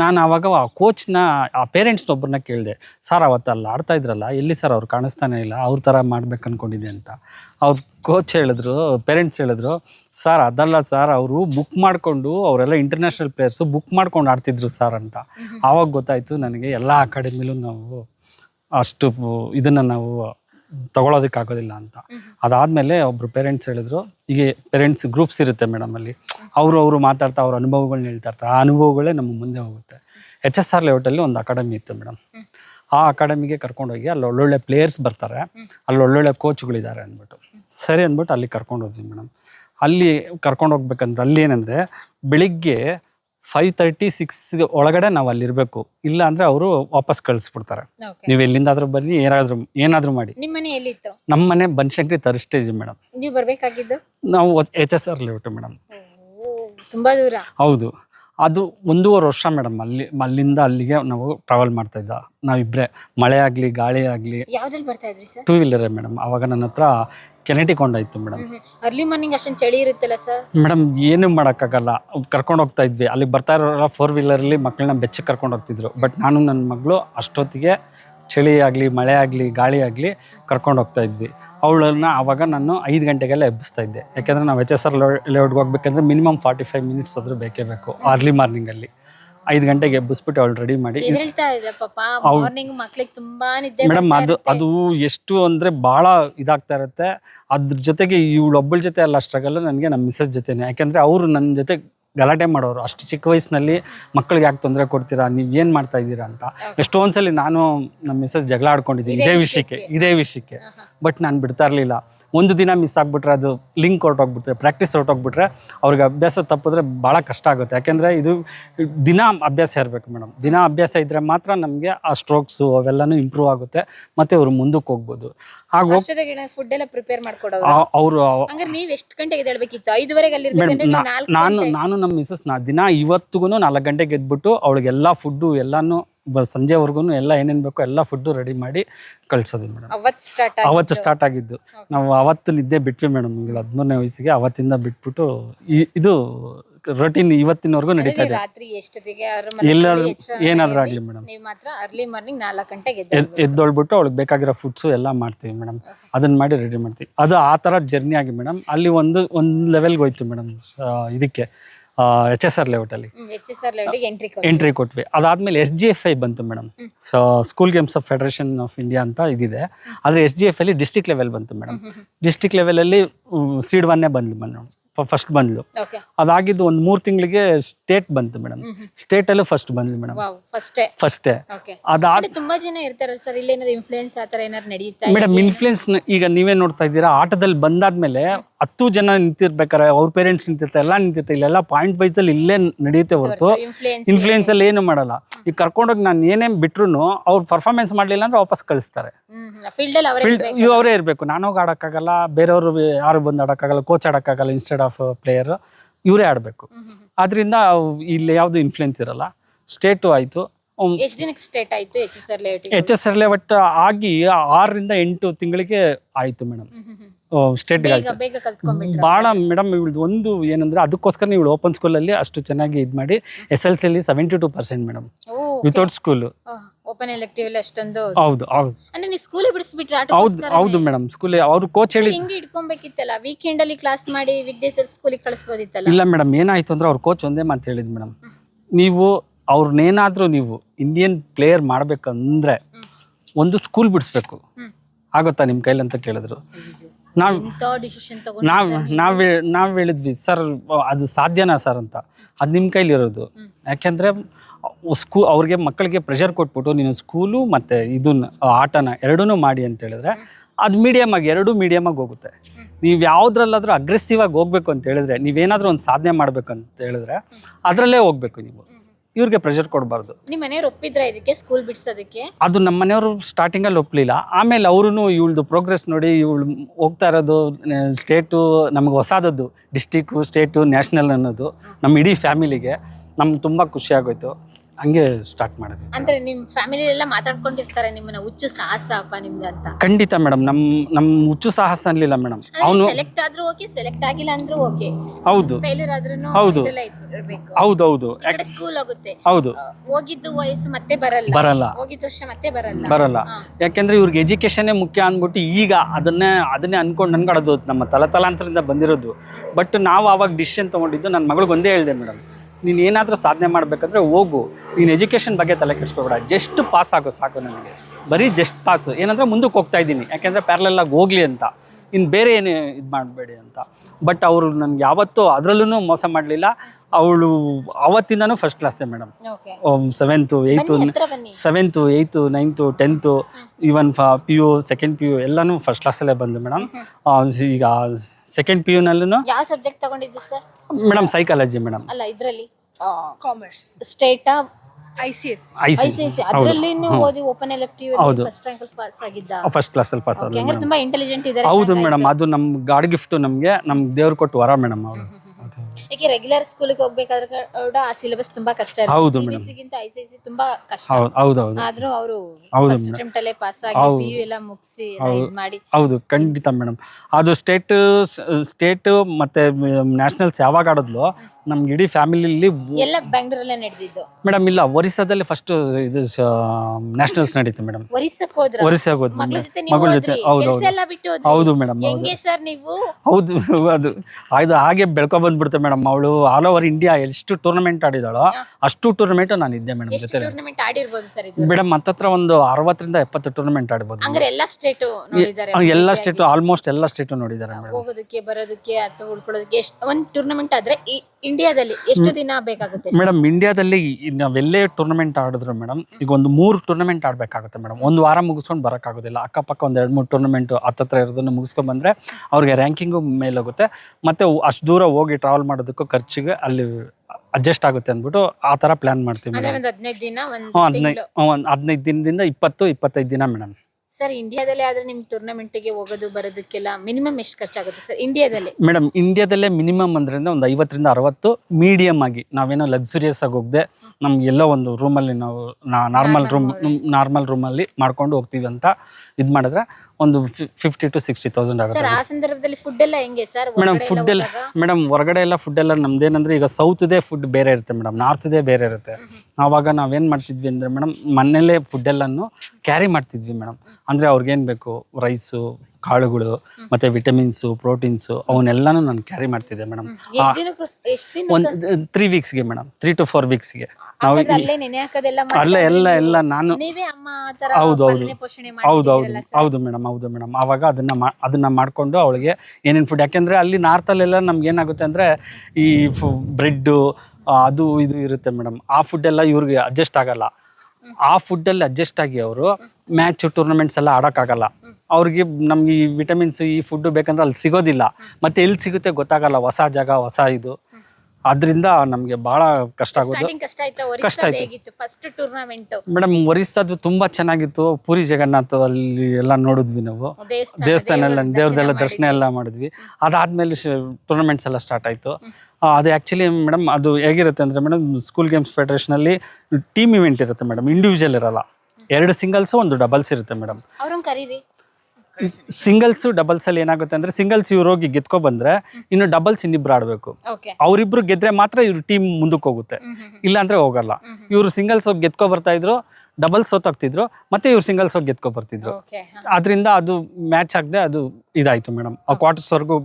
ನಾನು ಆವಾಗ ಆ ಕೋಚ್ನ ಆ ಪೇರೆಂಟ್ಸ್ನ ಒಬ್ಬರನ್ನ ಕೇಳಿದೆ ಸರ್ ಅವತ್ತಲ್ಲ ಅಲ್ಲಿ ಆಡ್ತಾ ಇದ್ರಲ್ಲ ಎಲ್ಲಿ ಸರ್ ಅವ್ರು ಕಾಣಿಸ್ತಾನೆ ಇಲ್ಲ ಅವ್ರ ಥರ ಮಾಡ್ಬೇಕು ಅಂದ್ಕೊಂಡಿದ್ದೆ ಅಂತ. ಅವ್ರ ಕೋಚ್ ಹೇಳಿದ್ರು ಪೇರೆಂಟ್ಸ್ ಹೇಳಿದ್ರು ಸರ್ ಅದಲ್ಲ ಸರ್ ಅವರು ಬುಕ್ ಮಾಡಿಕೊಂಡು ಅವರೆಲ್ಲ ಇಂಟರ್ನ್ಯಾಷನಲ್ ಪ್ಲೇಯರ್ಸು ಬುಕ್ ಮಾಡ್ಕೊಂಡು ಆಡ್ತಿದ್ರು ಸರ್ ಅಂತ. ಆವಾಗ ಗೊತ್ತಾಯಿತು ನನಗೆ ಎಲ್ಲ ಅಕಾಡೆಮಿಲೂ ನಾವು ಅಷ್ಟು ಇದನ್ನು ನಾವು ತಗೊಳ್ಳೋದಕ್ಕಾಗೋದಿಲ್ಲ ಅಂತ. ಅದಾದಮೇಲೆ ಒಬ್ರು ಪೇರೆಂಟ್ಸ್ ಹೇಳಿದ್ರು ಹೀಗೆ ಪೇರೆಂಟ್ಸ್ ಗ್ರೂಪ್ಸ್ ಇರುತ್ತೆ ಮೇಡಮ್ ಅಲ್ಲಿ. ಅವರು ಅವರು ಮಾತಾಡ್ತಾ ಅವ್ರ ಅನುಭವಗಳನ್ನ ಹೇಳ್ತಾ ಇರ್ತಾರೆ. ಆ ಅನುಭವಗಳೇ ನಮ್ಮ ಮುಂದೆ ಹೋಗುತ್ತೆ. ಎಚ್ ಎಸ್ ಆರ್ ಲೇಔಟಲ್ಲಿ ಒಂದು ಅಕಾಡೆಮಿ ಇತ್ತು ಮೇಡಮ್ ಆ ಅಕಾಡೆಮಿಗೆ ಕರ್ಕೊಂಡೋಗಿ ಅಲ್ಲಿ ಒಳ್ಳೊಳ್ಳೆ ಪ್ಲೇಯರ್ಸ್ ಬರ್ತಾರೆ. ಅಲ್ಲಿ ಒಳ್ಳೊಳ್ಳೆ ಕೋಚ್ಗಳಿದ್ದಾರೆ ಅಂದ್ಬಿಟ್ಟು. ಸರಿ ಅಂದ್ಬಿಟ್ಟು ಅಲ್ಲಿ ಕರ್ಕೊಂಡು ಹೋದ್ವಿ ಮೇಡಮ್ ಅಲ್ಲಿ ಕರ್ಕೊಂಡು ಹೋಗ್ಬೇಕಂದ್ರೆ ಅಲ್ಲಿ ಏನಂದರೆ ಬೆಳಿಗ್ಗೆ ಫೈವ್ ತರ್ಟಿ ಸಿಕ್ಸ್ ಒಳಗಡೆ ನಾವು ಅಲ್ಲಿರಬೇಕು. ಇಲ್ಲ ಅಂದ್ರೆ ಅವರು ವಾಪಸ್ ಕಳಿಸ್ಬಿಡ್ತಾರೆ. Okay. ನೀವು ಎಲ್ಲಿಂದಾದ್ರೂ ಬನ್ನಿ ಏನಾದರೂ ಏನಾದರೂ ಮಾಡಿ. ನಿಮ್ಮ ಮನೆ ಎಲ್ಲಿತ್ತು? ನಮ್ಮ ಮನೆ ಬನಶಂಕರಿ ತರ್ ಸ್ಟೇಜ್ ಮೇಡಮ್ ನೀವು ಬರ್ಬೇಕಾಗಿದ್ದು? ನಾವು H S R layout madam ತುಂಬಾ ದೂರ. ಹೌದು. ಅದು ಒಂದೂವರೆ ವರ್ಷ ಮೇಡಮ್ ಅಲ್ಲಿ ಅಲ್ಲಿಂದ ಅಲ್ಲಿಗೆ ನಾವು ಟ್ರಾವೆಲ್ ಮಾಡ್ತಾ ಇದ್ದ. ನಾವಿಬ್ರೆ ಮಳೆ ಆಗಲಿ ಗಾಳಿ ಆಗಲಿ. ಯಾವ್ದ್ರಲ್ಲಿ ಬರ್ತಾ ಇದ್ರಿ ಸರ್? ಟೂ ವೀಲರೇ ಮೇಡಮ್ ಅವಾಗ ನನ್ನ ಹತ್ರ ಕೆನೆಟಿಕ್ ಮೇಡಮ್ ಅರ್ಲಿ ಮಾರ್ನಿಂಗ್ ಅಷ್ಟೊಂದು ಚಳಿ ಇರುತ್ತಲ್ಲ ಸರ್ ಮೇಡಮ್ ಏನು ಮಾಡೋಕ್ಕಾಗಲ್ಲ. ಕರ್ಕೊಂಡು ಹೋಗ್ತಾ ಇದ್ವಿ. ಅಲ್ಲಿ ಬರ್ತಾ ಇರೋ ಫೋರ್ ವೀಲರಲ್ಲಿ ಮಕ್ಕಳನ್ನ ಬೆಚ್ಚಗೆ ಕರ್ಕೊಂಡು ಹೋಗ್ತಿದ್ರು. ಬಟ್ ನಾನು ನನ್ನ ಮಗಳು ಅಷ್ಟೊತ್ತಿಗೆ ಚಳಿ ಆಗಲಿ ಮಳೆ ಆಗಲಿ ಗಾಳಿ ಆಗಲಿ ಕರ್ಕೊಂಡು ಹೋಗ್ತಾ ಇದ್ವಿ. ಅವಳನ್ನ ಆವಾಗ ನಾನು ಐದು ಗಂಟೆಗೆಲ್ಲ ಎಬ್ಬಿಸ್ತಾ ಇದ್ದೆ. ಯಾಕೆಂದರೆ ನಾವು ಎಚ್ ಎಸ್ ಆರ್ ಲೇಔಟ್ಗೆ ಹೋಗ್ಬೇಕಂದ್ರೆ ಮಿನಿಮಮ್ ಫಾರ್ಟಿ ಫೈವ್ ಮಿನಿಟ್ಸ್ ಆದರೂ ಬೇಕೇ ಬೇಕು ಅರ್ಲಿ ಮಾರ್ನಿಂಗಲ್ಲಿ ಐದು ಗಂಟೆಗೆ ಎಬ್ಬಿಸ್ಬಿಟ್ಟು ಅವಳು ರೆಡಿ ಮಾಡಿ ಎದುಳ್ತಾ ಇದೆ ಪಾಪ ಹೌದು. ಮಾರ್ನಿಂಗ್ ಮಕ್ಳಿಗೆ ತುಂಬಾ ನಿದ್ದೆ ಮೇಡಮ್ ಬರ್ತಾ ಅದು ಇರುತ್ತೆ. ಅದು ಎಷ್ಟು ಅಂದ್ರೆ ಬಹಳ ಇದಾಗ್ತಾ ಇರುತ್ತೆ ಅದ್ರ ಜೊತೆಗೆ ಇವಳೊಬ್ಬಳ ಜೊತೆ ಅಲ್ಲ ಸ್ಟ್ರಗಲ್ ನನಗೆ ನಮ್ಮ ಮಿಸ್ಸಸ್ ಜೊತೆನೆ ಯಾಕಂದ್ರೆ ಅವರು ನನ್ನ ಜೊತೆ ಗಲಾಟೆ ಮಾಡೋರು. ಅಷ್ಟು ಚಿಕ್ಕ ವಯಸ್ಸಿನಲ್ಲಿ ಮಕ್ಕಳಿಗೆ ಯಾಕೆ ತೊಂದರೆ ಕೊಡ್ತೀರಾ? ನೀವು ಏನು ಮಾಡ್ತಾ ಇದ್ದೀರಾ ಅಂತ. ಎಷ್ಟೊಂದ್ಸಲಿ ನಾನು ನಮ್ಮ ಮಿಸ್ಸಸ್ ಜಗಳ ಆಡ್ಕೊಂಡಿದ್ದೀನಿ. ಇದೇ ವಿಷಯಕ್ಕೆ. ಇದೇ ವಿಷಯಕ್ಕೆ. ಬಟ್ ನಾನು ಬಿಡ್ತಾ ಇರಲಿಲ್ಲ. ಒಂದು ದಿನ ಮಿಸ್ ಆಗಿಬಿಟ್ರೆ ಅದು ಲಿಂಕ್ ಹೊರಟೋಗ್ಬಿಟ್ರೆ ಪ್ರಾಕ್ಟೀಸ್ ಹೊರಟೋಗ್ಬಿಟ್ರೆ ಅವ್ರಿಗೆ ಅಭ್ಯಾಸ ತಪ್ಪಿದ್ರೆ ಭಾಳ ಕಷ್ಟ ಆಗುತ್ತೆ. ಯಾಕೆಂದರೆ ಇದು ದಿನ ಅಭ್ಯಾಸ ಇರಬೇಕು ಮೇಡಮ್ ದಿನ ಅಭ್ಯಾಸ ಇದ್ದರೆ ಮಾತ್ರ ನಮಗೆ ಆ ಸ್ಟ್ರೋಕ್ಸು ಅವೆಲ್ಲನೂ ಇಂಪ್ರೂವ್ ಆಗುತ್ತೆ ಮತ್ತು ಅವರು ಮುಂದಕ್ಕೆ ಹೋಗ್ಬೋದು. ಹಾಗೂ ಹೋಗ್ ಫುಡ್ ಎಲ್ಲ ಪ್ರಿಪೇರ್ ಮಾಡ್ಕೊಡೋರು ಅವರು ನೀವ್ ಎಷ್ಟು ಗಂಟೆಗೆ ನಾನು ನಾನು ನಮ್ಮ ಮಿಸ್ಸಸ್ನ ನಾ ದಿನ ಇವತ್ತಿಗೂ ನಾಲ್ಕು ಗಂಟೆಗೆ ಎದ್ಬಿಟ್ಟು ಅವಳಿಗೆಲ್ಲ ಫುಡ್ಡು ಎಲ್ಲಾನು ಬ ಸಂಜೆವರೆಗೂ ಎಲ್ಲ ಏನೇನು ಬೇಕೋ ಎಲ್ಲ ಫುಡ್ಡು ರೆಡಿ ಮಾಡಿ ಕಳ್ಸೋದು ಮೇಡಮ್ ಸ್ಟಾರ್ಟ್ ಅವತ್ತು ಸ್ಟಾರ್ಟ್ ಆಗಿದ್ದು. ನಾವು ಅವತ್ತು ನಿದ್ದೆ ಬಿಟ್ವಿ ಮೇಡಮ್ ಹದಿಮೂರನೇ ವಯಸ್ಸಿಗೆ ಅವತ್ತಿಂದ ಬಿಟ್ಬಿಟ್ಟು ಈ- ಇದು ರೊಟೀನ್ ಇವತ್ತಿನವರೆಗೂ ನಡೀತಾ ಇದೆ. ರಾತ್ರಿ ಎಷ್ಟೊತ್ತಿಗೆ ಎಲ್ಲಾದ್ರೂ ಏನಾದ್ರೂ ಆಗಲಿ ಮೇಡಮ್ ನೀವು ಮಾತ್ರ ಅರ್ಲಿ ಮಾರ್ನಿಂಗ್ ನಾಲ್ಕು ಗಂಟೆಗೆ ಎದ್ ಎದ್ದೊಳ್ಬಿಟ್ಟು ಅವಳಿಗೆ ಬೇಕಾಗಿರೋ ಫುಡ್ಸು ಎಲ್ಲ ಮಾಡ್ತೀವಿ ಮೇಡಮ್ ಅದನ್ನ ಮಾಡಿ ರೆಡಿ ಮಾಡ್ತೀವಿ. ಅದು ಆ ಥರ ಜರ್ನಿ ಆಗಿ ಮೇಡಮ್ ಅಲ್ಲಿ ಒಂದು ಒಂದು ಲೆವೆಲ್ಗೆ ಹೋಯ್ತು ಮೇಡಮ್ ಇದಕ್ಕೆ. ಎಚ್ ಎಸ್ ಆರ್ ಲೇಔಟಲ್ಲಿ ಎಂಟ್ರಿ ಎಂಟ್ರಿ ಕೊಟ್ವಿ. ಅದಾದ್ಮೇಲೆ ಎಸ್ ಜಿ ಎಫ್ ಐ ಬಂತು madam. So school games of federation of India ಅಂತ ಇದಿದೆ. ಆದರೆ ಎಸ್ ಜಿ ಎಫ್ ಅಲ್ಲಿ ಡಿಸ್ಟಿಕ್ ಲೆವೆಲ್ ಬಂತು ಮೇಡಮ್. ಡಿಸ್ಟಿಕ್ ಲೆವೆಲಲ್ಲಿ ಸೀಡ್ ಒನ್ನೇ ಬಂದ್ಲು ಮೇಡಮ್. ಫಸ್ಟ್ ಬಂದ್ಲು. ಅದಾಗಿದ್ದು ಒಂದು ಮೂರು ತಿಂಗಳಿಗೆ ಸ್ಟೇಟ್ ಬಂತು ಮೇಡಮ್. ಸ್ಟೇಟಲ್ಲೂ ಫಸ್ಟ್ ಬಂದ್ಲು ಮೇಡಮ್. ಫಸ್ಟೇ ಅದಾದ ತುಂಬಾ ಜನ ಇರ್ತಾರೆ ಸರ್ ಇಲ್ಲಿ ಏನಾದ್ರು ಇನ್ಫ್ಲೂಯೆನ್ಸ್ ಆತರ ಏನಾದ್ರು ನಡೆಯುತ್ತಾ ಮೇಡಮ್ ಇನ್ಫ್ಲೂಯೆನ್ಸ್ ಈಗ ನೀವೇ ನೋಡ್ತಾ ಇದ್ದೀರಾ ಆಟದಲ್ಲಿ ಬಂದಾದ್ಮೇಲೆ ಹತ್ತು ಜನ ನಿಂತಿರ್ಬೇಕಾರೆ ಅವ್ರ ಪೇರೆಂಟ್ಸ್ ನಿಂತಿರ್ತಾರೆ ಎಲ್ಲ ನಿಂತಿರ್ತಾರೆ. ಇಲ್ಲೆಲ್ಲ ಪಾಯಿಂಟ್ ವೈಸ್ ಅಲ್ಲಿ ಇಲ್ಲೇ ನಡೆಯುತ್ತೆ ಹೊರತು. ಇನ್ಫ್ಲೂಯೆನ್ಸ್ ಇನ್ಫ್ಲೂಯೆನ್ಸ್ ಅಲ್ಲಿ ಏನು ಮಾಡಲ್ಲ. ಈಗ ಕರ್ಕೊಂಡೋಗಿ ನಾನು ಏನೇನ್ ಬಿಟ್ರು ಅವ್ರು ಪರ್ಫಾರ್ಮೆನ್ಸ್ ಮಾಡಲಿಲ್ಲ ಅಂದ್ರೆ ವಾಪಸ್ ಕಳಿಸ್ತಾರೆ. ಫೀಲ್ಡ್ ಅಲ್ಲಿ ಅವರೇ ಫೀಲ್ಡ್ ಅವರೇ ಇರಬೇಕು. ನಾನು ಹೋಗಿ ಆಡೋಕ್ಕಾಗಲ್ಲ ಬೇರೆಯವರು ಯಾರು ಬಂದು ಆಡೋಕ್ಕಾಗಲ್ಲ ಕೋಚ್ ಆಡೋಕ್ಕಾಗಲ್ಲ ಇನ್ಸ್ಟೆಡ್ ಆಫ್ ಪ್ಲೇಯರ್ ಇವರೇ ಆಡಬೇಕು. ಆದ್ರಿಂದ ಇಲ್ಲಿ ಯಾವುದು ಇನ್ಫ್ಲೂಯೆನ್ಸ್ ಇರಲ್ಲ. ಸ್ಟೇಟು ಆಯಿತು. ಎಷ್ಟು ದಿನಕ್ಕೆ ಸ್ಟೇಟ್ ಆಯ್ತು H S R layout H S L ಒಟ್ಟು ಆಗಿ ಆರರಿಂದ ಎಂಟು ತಿಂಗಳಿಗೆ ಆಯ್ತು ಮೇಡಮ್ ಸ್ಟೇಟ್ ಭಾಳ ಮೇಡಮ್ ಇವಳ್ದು ಒಂದು ಏನಂದ್ರೆ ಅದಕ್ಕೋಸ್ಕರ ಇವಳು ಓಪನ್ ಸ್ಕೂಲಲ್ಲಿ ಅಷ್ಟು ಚೆನ್ನಾಗಿ ಇದು ಮಾಡಿ S L ಸಿಲಿ seventy two percent madam without school open elective ಅಲ್ಲಿ ಅಷ್ಟೊಂದು. ಹೌದು ಹೌದು. ಅಂದ್ರೆ ನೀವು ಸ್ಕೂಲ್ ಬಿಡಿಸ್ಬಿಟ್ರೆ ಹೌದು ಹೌದು ಮೇಡಮ್ ಸ್ಕೂಲ್ ಅವ್ರು ಕೋಚ್ ಹೇಳಿ ಹಿಂಗೆ ಇಟ್ಕೊಬೇಕಿತ್ತಲ್ಲ? ವೀಕೆಂಡ್ ಅಲ್ಲಿ ಕ್ಲಾಸ್ ಮಾಡಿ ವೀಕ್ ಡೇಸ್ ಸ್ಕೂಲಿಗೆ ಕಳಿಸ್ಬೋದಿತ್ತಲ್ಲ? ಇಲ್ಲ ಮೇಡಮ್ ಏನಾಯ್ತು ಅಂದ್ರೆ ಅವ್ರ ಕೋಚ್ ಒಂದೇ ಮಾತು ಹೇಳಿದ್ ಮೇಡಮ್ ನೀವು ಅವ್ರನ್ನೇನಾದ್ರೂ ನೀವು ಇಂಡಿಯನ್ ಪ್ಲೇಯರ್ ಮಾಡ್ಬೇಕಂದ್ರೆ ಒಂದು ಸ್ಕೂಲ್ ಬಿಡಿಸ್ಬೇಕು. ಆಗುತ್ತಾ ನಿಮ್ಮ ಕೈಲಿ ಅಂತ ಕೇಳಿದ್ರು. ನಾವು ನಾವು ನಾವು? ನಾವು ಹೇಳಿದ್ವಿ ಸರ್ ಅದು ಸಾಧ್ಯನಾ ಸರ್? ಅಂತ. ಅದು ನಿಮ್ಮ ಕೈಲಿರೋದು ಯಾಕೆಂದ್ರೆ ಸ್ಕೂ ಅವ್ರಿಗೆ ಮಕ್ಕಳಿಗೆ ಪ್ರೆಷರ್ ಕೊಟ್ಬಿಟ್ಟು ನೀನು ಸ್ಕೂಲು ಮತ್ತೆ ಇದನ್ನ ಆಟನ ಎರಡೂ ಮಾಡಿ ಅಂತ ಹೇಳಿದ್ರೆ ಅದು ಮೀಡಿಯಮ್ ಆಗಿ ಎರಡೂ ಮೀಡಿಯಮ್ ಆಗಿ ಹೋಗುತ್ತೆ. ನೀವು ಯಾವುದ್ರಲ್ಲಾದರೂ ಅಗ್ರೆಸಿವ್ ಆಗಿ ಹೋಗ್ಬೇಕು ಅಂತ ಹೇಳಿದ್ರೆ ನೀವೇನಾದ್ರೂ ಒಂದು ಸಾಧನೆ ಮಾಡ್ಬೇಕು ಅಂತ ಹೇಳಿದ್ರೆ ಅದರಲ್ಲೇ ಹೋಗ್ಬೇಕು ನೀವು. ಇವ್ರಿಗೆ ಪ್ರೆಷರ್ ಕೊಡಬಾರ್ದು. ನಿಮ್ ಮನೆಯವ್ರು ಒಪ್ಪಿದ್ರ ಇದಕ್ಕೆ ಸ್ಕೂಲ್ ಬಿಡ್ಸೋದಕ್ಕೆ? ಅದು ನಮ್ಮ ಮನೆಯವರು ಸ್ಟಾರ್ಟಿಂಗಲ್ಲಿ ಒಪ್ಪಲಿಲ್ಲ ಆಮೇಲೆ ಅವರು ಇವಳ್ದು ಪ್ರೋಗ್ರೆಸ್ ನೋಡಿ ಇವಳು ಹೋಗ್ತಾ ಇರೋದು ಸ್ಟೇಟು ನಮಗೆ ಹೊಸದದ್ದು ಡಿಸ್ಟಿಕ್ಕು ಸ್ಟೇಟು ನ್ಯಾಷನಲ್ ಅನ್ನೋದು ನಮ್ಮ ಇಡೀ ಫ್ಯಾಮಿಲಿಗೆ ನಮ್ಗೆ ತುಂಬ ಖುಷಿ ಆಗೋಯ್ತು. ಹಂಗೆ ಸ್ಟಾರ್ಟ್ ಮಾಡಿದ್ವಿ ಅಂದ್ರೆ ನಿಮ್ ಫ್ಯಾಮಿಲಿ ಎಲ್ಲ ಮಾತಾಡ್ಕೊಂಡಿರ್ತಾರೆ ನಿಮ್ಮನ್ನ ಹುಚ್ಚು ಸಾಹಸ ಅಪ್ಪ ನಿಮ್ದು ಅಂತ. ಖಂಡಿತ ಮೇಡಮ್ ನಮ್ ನಮ್ ಹುಚ್ಚು ಸಾಹಸ ಅನ್ಲಿಲ್ಲ ಮೇಡಮ್ ಅವನು ಸೆಲೆಕ್ಟ್ ಆದ್ರೂ ಓಕೆ ಸೆಲೆಕ್ಟ್ ಆಗಿಲ್ಲ ಅಂದ್ರೂ ಓಕೆ ಹೌದು. ಫೇಲ್ಯೂರ್ ಆದ್ರೂ ಹೌದು. ಹೌದು ಹೌದು. ಸ್ಕೂಲ್ ಹೋಗುತ್ತೆ. ಹೌದು. ಹೋಗಿದ್ದು ವಯಸ್ಸು ಮತ್ತೆ ಬರಲ್ಲ. ಬರಲ್ಲ. ಹೋಗಿದ್ದ ವರ್ಷ ಮತ್ತೆ ಬರಲ್ಲ. ಬರಲ್ಲ. ಯಾಕಂದ್ರೆ ಇವ್ರಿಗೆ ಎಜುಕೇಶನ್ನೇ ಮುಖ್ಯ ಅಂದ್ಬಿಟ್ಟು ಈಗ ಅದನ್ನೇ ಅದನ್ನೇ ಅನ್ಕೊಂಡು ನನ್ಗಡೋದು ನಮ್ಮ ತಲತಲಾಂತರದಿಂದ ಬಂದಿರೋದು. ಬಟ್ ನಾವು ಆವಾಗ ಡಿಸಿಷನ್ ತಗೊಂಡಿದ್ದು ನನ್ನ ಮಗಳಿಗೆ ಒಂದೇ ಹೇಳಿದೆ ಮೇಡಮ್ ನೀನು ಏನಾದರೂ ಸಾಧನೆ ಮಾಡಬೇಕಂದ್ರೆ ಹೋಗು. ನೀನು ಎಜುಕೇಷನ್ ಬಗ್ಗೆ ತಲೆ ಕೆಡಿಸ್ಕೊಬೇಡ. ಜಸ್ಟ್ ಪಾಸ್ ಆಗು ಸಾಕು ನನಗೆ. ಬರೀ ಜಸ್ಟ್ ಪಾಸ್ ಏನಂದ್ರೆ ಮುಂದಕ್ಕೆ ಹೋಗ್ತಾ ಇದ್ದೀನಿ. ಯಾಕೆಂದರೆ ಪ್ಯಾರಲಾಗಿ ಹೋಗಲಿ ಅಂತ. ಇನ್ನು ಬೇರೆ ಏನು ಇದು ಮಾಡಬೇಡಿ ಅಂತ. ಬಟ್ ಅವರು ನನಗೆ ಯಾವತ್ತೂ ಅದರಲ್ಲೂ ಮೋಸ ಮಾಡಲಿಲ್ಲ. ಅವಳು ಅವತ್ತಿಂದನೂ first ಕ್ಲಾಸೇ madam seventh eighth seventh eighth ninth tenth even ಫ P U second P U ಎಲ್ಲನೂ ಫಸ್ಟ್ ಕ್ಲಾಸಲ್ಲೇ ಬಂದು ಮೇಡಮ್ ಈಗ ಸೆಕೆಂಡ್ ಪಿ ಯುನಲ್ಲೂ ಮೇಡಮ್ ಸೈಕಾಲಜಿ ಮೇಡಮ್ ಅಲ್ಲ ಇದ್ರಲ್ಲಿ. Commerce ಸ್ಟೇಟಾ I C S I I C C ಅದ್ರಲ್ಲಿ ನೀವು ಓದಿ ಓಪನ್ ಎಲೆಕ್ಟಿವ್ ಹೌದು. ಫಸ್ಟ್ ರ್ಯಾಂಕ್ ಪಾಸ್ ಆಗಿದ್ದ. ಫಸ್ಟ್ ಕ್ಲಾಸಲ್ಲಿ ಪಾಸ್ Okay, ಆದ್ರು ತುಂಬಾ ಇಂಟೆಲಿಜೆಂಟ್ ಇದ್ದಾರೆ ಹೌದು ಮೇಡಮ್ ಅದು ನಮ್ ಗಾಡ್ ಗಿಫ್ಟ್ ನಮಗೆ. ನಮ್ಗೆ ದೇವ್ರು ಕೊಟ್ಟು ವರ ಮೇಡಮ್ ಅವರು. ಯಾಕೆ ರೆಗ್ಯುಲರ್ ಸ್ಕೂಲಿಗೆ ಹೋಗ್ಬೇಕಾದ್ರೆ ಕೂಡ ಆ ಸಿಲೆಬಸ್ ತುಂಬಾ ಕಷ್ಟ ಹೌದು ಮೇಡಮ್ madam. ಗಿಂತ ಐ ಸಿ ಸಿ ತುಂಬಾ ಕಷ್ಟ. ಹೌದು ಹೌದು ಆದ್ರೂ ಅವರು ಹೌದು ಫಸ್ಟ್. ಅಟೆಂಪ್ಟ್ ಅಲ್ಲೇ ಪಾಸ್ ಆಗಿ ಹೌದು. ಎಲ್ಲ ಮುಗಿಸಿ ಹೌದು. ಮಾಡಿ. ಹೌದು ಖಂಡಿತ ಮೇಡಮ್ ಅದು ಸ್ಟೇಟ್ ಸ್ಟೇಟ್ ಮತ್ತೆ ನ್ಯಾಷನಲ್ಸ್ ಯಾವಾಗ ಆಡಿದ್ಲು ನಮ್ಗೆ ಇಡೀ ಫ್ಯಾಮಿಲಿಲಿ ಎಲ್ಲ ಬೆಂಗಳೂರಲ್ಲೇ ನಡೆದಿದ್ದು. ಮೇಡಮ್ ಇಲ್ಲ ಒರಿಸ್ಸಾದಲ್ಲಿ ಫಸ್ಟ್ ಇದು ನ್ಯಾಷನಲ್ಸ್ ನಡೀತು ಮೇಡಮ್ ಒರಿಸ್ಸಕ್ ಹೋದ್ರ? ಒರಿಸ್ಸಾಗ ಹೋದ್ ಮಗಳ ಜೊತೆ ನೀವು ಮಗಳ ಜೊತೆ ಹೋದ್ರಿ. ಹೌದು ಕೆಲ್ಸ ಹೌದು. ಎಲ್ಲ ಬಿಟ್ಟು ಹೋದ್ರಿ. ಹೌದು ಮೇಡಮ್ ಹೌದು. ಹೆಂಗೆ ಸರ್ ನೀವು? ಹೌದು ಅದು ಅದು ಹಾಗೆ ಬೆಳ್ಕೊ ಬಂದ್ಬಿಡ್ತೇವೆ ಮೇಡಮ್ ಅವಳು ಆಲ್ ಓವರ್ ಇಂಡಿಯಾ ಎಷ್ಟು ಟೂರ್ನಮೆಂಟ್ ಆಡಿದಾಳೋ ಅಷ್ಟು ಟೂರ್ನಮೆಂಟ್ ನಾನು ಇದ್ದೆ ಮೇಡಮ್ ಜೊತೆ ಟೂರ್ನಮೆಂಟ್ ಆಡಿರ್ಬೋದು ಸರ್ ಇದು? ಮೇಡಮ್ ಮತ್ತತ್ರ ಒಂದು ಅರವತ್ತರಿಂದ ಎಪ್ಪತ್ತು ಟೂರ್ನಮೆಂಟ್ ಆಡ್ಬೋದು ಎಲ್ಲ ಎಲ್ಲಾ ಸ್ಟೇಟ್ ನೋಡಿದ್ದಾರೆ ಆ, ಎಲ್ಲ ಸ್ಟೇಟು ಆಲ್ಮೋಸ್ಟ್ ಎಲ್ಲ ಸ್ಟೇಟು ನೋಡಿದ್ದಾರೆ ಮೇಡಮ್ ಹೋಗೋದಕ್ಕೆ ಬರೋದಕ್ಕೆ ಅಥವಾ ಉಳ್ಕೊಳ್ಳೋದಕ್ಕೆ ಎಷ್ಟು ಒಂದ್ ಟೂರ್ನಮೆಂಟ್ ಆದ್ರೆ ಈ ಇಂಡಿಯಾದಲ್ಲಿ ಎಷ್ಟು ದಿನ ಬೇಕಾಗುತ್ತೆ? ಮೇಡಮ್ ಇಂಡಿಯಾದಲ್ಲಿ ನಾವೆಲ್ಲೇ ಟೂರ್ನಮೆಂಟ್ ಆಡಿದ್ರು ಮೇಡಮ್ ಈಗ ಒಂದು ಮೂರು ಟೂರ್ನಮೆಂಟ್ ಆಡಬೇಕಾಗುತ್ತೆ ಮೇಡಮ್. ಒಂದು ವಾರ ಮುಗಿಸ್ಕೊಂಡು ಬರೋಕ್ಕಾಗೋದಿಲ್ಲ. ಅಕ್ಕಪಕ್ಕ ಒಂದು ಎರಡು ಮೂರು ಟೂರ್ನಮೆಂಟ್ ಹತ್ತತ್ರ ಇರೋದನ್ನ ಮುಗಿಸ್ಕೊಂಡು ಬಂದರೆ ಅವ್ರಿಗೆ ರ್ಯಾಂಕಿಂಗು ಮೇಲೋಗುತ್ತೆ ಮತ್ತು ಅಷ್ಟು ದೂರ ಹೋಗಿ ಟ್ರಾವೆಲ್ ಮಾಡೋದಕ್ಕೂ ಖರ್ಚಿಗೆ ಅಲ್ಲಿ ಅಡ್ಜಸ್ಟ್ ಆಗುತ್ತೆ ಅಂದ್ಬಿಟ್ಟು ಆ ಥರ ಪ್ಲ್ಯಾನ್ ಮಾಡ್ತೀವಿ ಮೇಡಮ್. ಹದಿನೈದು ದಿನ ಒಂದು ಹದಿನೈದು ದಿನದಿಂದ ಇಪ್ಪತ್ತು ಇಪ್ಪತ್ತೈದು ದಿನ ಮೇಡಮ್. ಸರ್ ಇಂಡಿಯಾದಲ್ಲೇ ಆದ್ರೆ ನಿಮ್ ಟೂರ್ನಮೆಂಟ್ಗೆ ಹೋಗೋದು ಬರೋದಕ್ಕೆಲ್ಲ ಮಿನಿಮಮ್ ಎಷ್ಟು ಖರ್ಚಾಗುತ್ತೆ ಸರ್ ಇಂಡಿಯಾದಲ್ಲಿ ಮೇಡಮ್ ಇಂಡಿಯಾದಲ್ಲೇ ಮಿನಿಮಮ್ ಅಂದ್ರಿಂದ ಒಂದು ಐವತ್ತರಿಂದ ಅರವತ್ತು ಮೀಡಿಯಮ್ ಆಗಿ. ನಾವೇನೋ ಲಕ್ಸುರಿಯಸ್ ಆಗಿ ಹೋಗದೆ ನಮ್ಗೆ ಎಲ್ಲೋ ಒಂದು ರೂಮಲ್ಲಿ ನಾವು ನಾರ್ಮಲ್ ರೂಮ್ ನಾರ್ಮಲ್ ರೂಮಲ್ಲಿ ಮಾಡ್ಕೊಂಡು ಹೋಗ್ತೀವಿ ಅಂತ ಇದು ಮಾಡಿದ್ರೆ ಒಂದು fifty to sixty thousand sir ಆಗುತ್ತೆ. ಆ ಸಂದರ್ಭದಲ್ಲಿ ಫುಡ್ ಎಲ್ಲ ಹೆಂಗೆ ಸರ್ ಮೇಡಮ್ ಫುಡ್ ಎಲ್ಲ ಮೇಡಮ್ ಹೊರಗಡೆ ಎಲ್ಲ ಫುಡ್ ಎಲ್ಲ ನಮ್ದೇನಂದ್ರೆ ಈಗ ಸೌತ್ದೇ ಫುಡ್ ಬೇರೆ ಇರುತ್ತೆ ಮೇಡಮ್ ನಾರ್ತ್ದೇ ಬೇರೆ ಇರುತ್ತೆ. ಆವಾಗ ನಾವೇನು ಮಾಡ್ತಿದ್ವಿ ಅಂದರೆ ಮೇಡಮ್ ಮನೇಲೇ ಫುಡ್ ಎಲ್ಲನೂ ಕ್ಯಾರಿ ಮಾಡ್ತಿದ್ವಿ ಮೇಡಮ್ ಅಂದರೆ ಅವ್ರಿಗೇನು ಬೇಕು? ರೈಸು ಕಾಳುಗಳು ಮತ್ತು ವಿಟಮಿನ್ಸು ಪ್ರೋಟೀನ್ಸು ಅವನ್ನೆಲ್ಲನೂ ನಾನು ಕ್ಯಾರಿ ಮಾಡ್ತಿದ್ದೆ ಮೇಡಮ್ ಒಂದು ತ್ರೀ ವೀಕ್ಸ್ಗೆ ಮೇಡಮ್ ತ್ರೀ ಟು ಫೋರ್ ವೀಕ್ಸ್ಗೆ ನಾವು ಅಲ್ಲೇ ನೆನೆ ಹಾಕೋದೆಲ್ಲ ಅಲ್ಲೇ ಮಾಡ್ಕೊಂಡು ಎಲ್ಲ ಎಲ್ಲ ನಾನು ನೀವೇ ಅಮ್ಮ ಆ ತರ ಹೌದು, ಹೌದು. ಪೋಷಣೆ ಹೌದು ಹೌದು. ಮೇಡಮ್ ಹೌದು ಮೇಡಮ್ ಆವಾಗ ಅದನ್ನ ಮಾ ಅದನ್ನ ಮಾಡಿಕೊಂಡು ಅವಳಿಗೆ ಏನೇನು ಫುಡ್ ಯಾಕೆಂದ್ರೆ ಅಲ್ಲಿ ನಾರ್ತಲ್ಲೆಲ್ಲ ನಮ್ಗೆ ಏನಾಗುತ್ತೆ ಅಂದ್ರೆ ಈ ಬ್ರೆಡ್ಡು ಅದು ಇದು ಇರುತ್ತೆ ಮೇಡಮ್ ಆ ಫುಡ್ ಎಲ್ಲ ಇವ್ರಿಗೆ ಅಡ್ಜಸ್ಟ್ ಆಗಲ್ಲ. ಆ ಫುಡ್ಡಲ್ಲಿ ಅಡ್ಜಸ್ಟ್ ಆಗಿ ಅವರು ಮ್ಯಾಚ್ ಟೂರ್ನಮೆಂಟ್ಸ್ ಎಲ್ಲ ಆಡೋಕ್ಕಾಗಲ್ಲ. ಅವ್ರಿಗೆ ನಮ್ಗೆ ಈ ವಿಟಮಿನ್ಸ್ ಈ ಫುಡ್ ಬೇಕಂದ್ರೆ ಅಲ್ಲಿ ಸಿಗೋದಿಲ್ಲ. ಮತ್ತೆ ಎಲ್ಲಿ ಸಿಗುತ್ತೆ ಗೊತ್ತಾಗಲ್ಲ. ಹೊಸ ಜಾಗ ಹೊಸ ಇದು. ಅದರಿಂದ ನಮಗೆ ಬಹಳ ಕಷ್ಟ ಆಗೋದು. ಸ್ಟಾರ್ಟಿಂಗ್ ಕಷ್ಟ ಆಯ್ತಾ ಕಷ್ಟ ಆಯ್ತು. ಹೇಗಿತ್ತು? ಫಸ್ಟ್ ಟೂರ್ನಮೆಂಟ್ ಮೇಡಮ್ ಒರಿಸ್ಸಾದು ತುಂಬಾ ಚೆನ್ನಾಗಿತ್ತು. ಪುರಿ ಜಗನ್ನಾಥ್ ಅಲ್ಲಿ ಎಲ್ಲ ನೋಡಿದ್ವಿ ನಾವು. ದೇವಸ್ಥಾನ ದೇವಸ್ಥಾನ ಎಲ್ಲ ದೇವ್ರ ದೇವ್ರದೆಲ್ಲ ದರ್ಶನ ದರ್ಶನ ಎಲ್ಲ ಮಾಡಿದ್ವಿ. ಅದಾದ್ಮೇಲೆ ಟೂರ್ನಮೆಂಟ್ಸ್ ಎಲ್ಲ ಸ್ಟಾರ್ಟ್ ಆಯಿತು. ಅದು ಆ್ಯಕ್ಚುಲಿ ಮೇಡಮ್ ಅದು ಹೇಗಿರುತ್ತೆ ಅಂದರೆ ಮೇಡಮ್ ಸ್ಕೂಲ್ ಗೇಮ್ಸ್ ಫೆಡರೇಷನಲ್ಲಿ ಟೀಮ್ ಇವೆಂಟ್ ಇರುತ್ತೆ ಮೇಡಮ್ ಇಂಡಿವಿಜುವಲ್ ಇರಲ್ಲ. ಎರಡು ಸಿಂಗಲ್ಸು ಒಂದು ಡಬಲ್ಸ್ ಇರುತ್ತೆ ಮೇಡಮ್. ಅವ್ರನ್ನ ಕರೀರಿ. ಸಿಂಗಲ್ಸು ಡಬಲ್ಸಲ್ಲಿ ಏನಾಗುತ್ತೆ ಅಂದ್ರೆ ಸಿಂಗಲ್ಸ್ ಇವ್ರು ಹೋಗಿ ಗೆದ್ಕೊ ಬಂದ್ರೆ ಇನ್ನು ಡಬಲ್ಸ್ ಇನ್ನಿಬ್ರು ಆಡಬೇಕು. ಅವರಿಬ್ರು ಗೆದ್ರೆ ಮಾತ್ರ ಇವ್ರ ಟೀಮ್ ಮುಂದಕ್ಕೆ ಹೋಗುತ್ತೆ. ಇಲ್ಲ ಅಂದ್ರೆ ಹೋಗಲ್ಲ. ಇವರು ಸಿಂಗಲ್ಸ್ ಹೋಗಿ ಗೆದ್ಕೊ ಬರ್ತಾ ಇದ್ರು ಡಬಲ್ಸ್ ಸೋತಾಗ್ತಿದ್ರು ಮತ್ತೆ ಇವ್ರು ಸಿಂಗಲ್ಸ್ ಹೋಗಿ ಗೆದ್ಕೊ ಬರ್ತಿದ್ರು. ಅದರಿಂದ ಅದು ಮ್ಯಾಚ್ ಆಗದೆ ಅದು ಇದಾಯ್ತು ಮೇಡಮ್. ಆ ಕ್ವಾರ್ಟರ್ಸ್ವರೆಗೂ